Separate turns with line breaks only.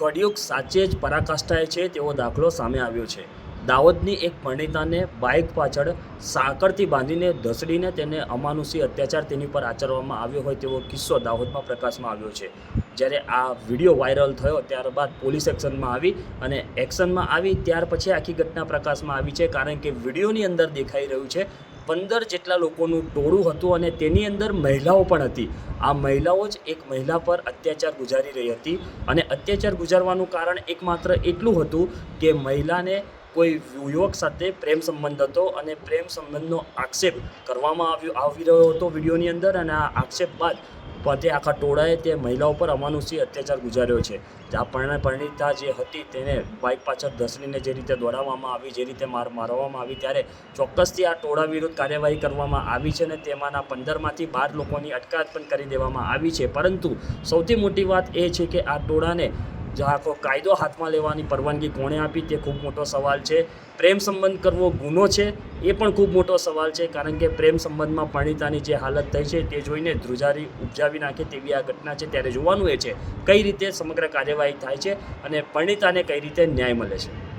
કળિયુગ સાચે જ પરાકાષ્ઠાએ છે તેવો દાખલો સામે આવ્યો છે. દાહોદની એક પરિણીતાને બાઇક પાછળ સાંકળથી બાંધીને ધસડીને તેને અમાનુષી અત્યાચાર તેની પર આચરવામાં આવ્યો હોય તેવો કિસ્સો દાહોદમાં પ્રકાશમાં આવ્યો છે. જ્યારે આ વીડિયો વાયરલ થયો ત્યારબાદ પોલીસ એક્શનમાં આવી અને એક્શનમાં આવી ત્યાર પછી આખી ઘટના પ્રકાશમાં આવી છે. કારણ કે વિડીયોની અંદર દેખાઈ રહ્યું છે પંદર જેટલા લોકોનું ટોળું હતું અને તેની અંદર મહિલાઓ પણ હતી. આ મહિલાઓ જ એક મહિલા પર અત્યાચાર ગુજારી રહી હતી અને અત્યાચાર ગુજારવાનું કારણ એકમાત્ર એટલું હતું કે મહિલાને કોઈ યુવક સાથે પ્રેમ સંબંધ હતો અને પ્રેમ સંબંધનો આક્ષેપ કરવામાં આવ્યો, આવી રહ્યો હતો વિડીયોની અંદર અને આ આક્ષેપ બાદ પોતે આખા ટોળાએ તે મહિલાઓ ઉપર અમાનુષી અત્યાચાર ગુજાર્યો છે. આ પરણા પરિણીતા જે હતી તેને બાઇક પાછળ ધસડીને જે રીતે દોડાવવામાં આવી, જે રીતે માર મારવામાં આવી, ત્યારે ચોક્કસથી આ ટોળા વિરુદ્ધ કાર્યવાહી કરવામાં આવી છે અને તેમાંના પંદરમાંથી બાર લોકોની અટકાયત પણ કરી દેવામાં આવી છે. પરંતુ સૌથી મોટી વાત એ છે કે આ ટોળાને આખો કાયદો હાથમાં લેવાની પરવાનગી કોણે આપી તે ખૂબ મોટો સવાલ છે. પ્રેમ સંબંધ કરવો ગુનો છે, એ પણ ખૂબ મોટો સવાલ છે, કારણ કે પ્રેમ સંબંધમાં પરિણીતાની જે હાલત થઈ છે તે જોઈને ધ્રુજારી ઉપજાવી નાખે તેવી આ ઘટના છે ત્યારે જોવાનું એ છે કઈ રીતે સમગ્ર કાર્યવાહી થાય છે અને પરિણીતાને કઈ રીતે ન્યાય મળે છે.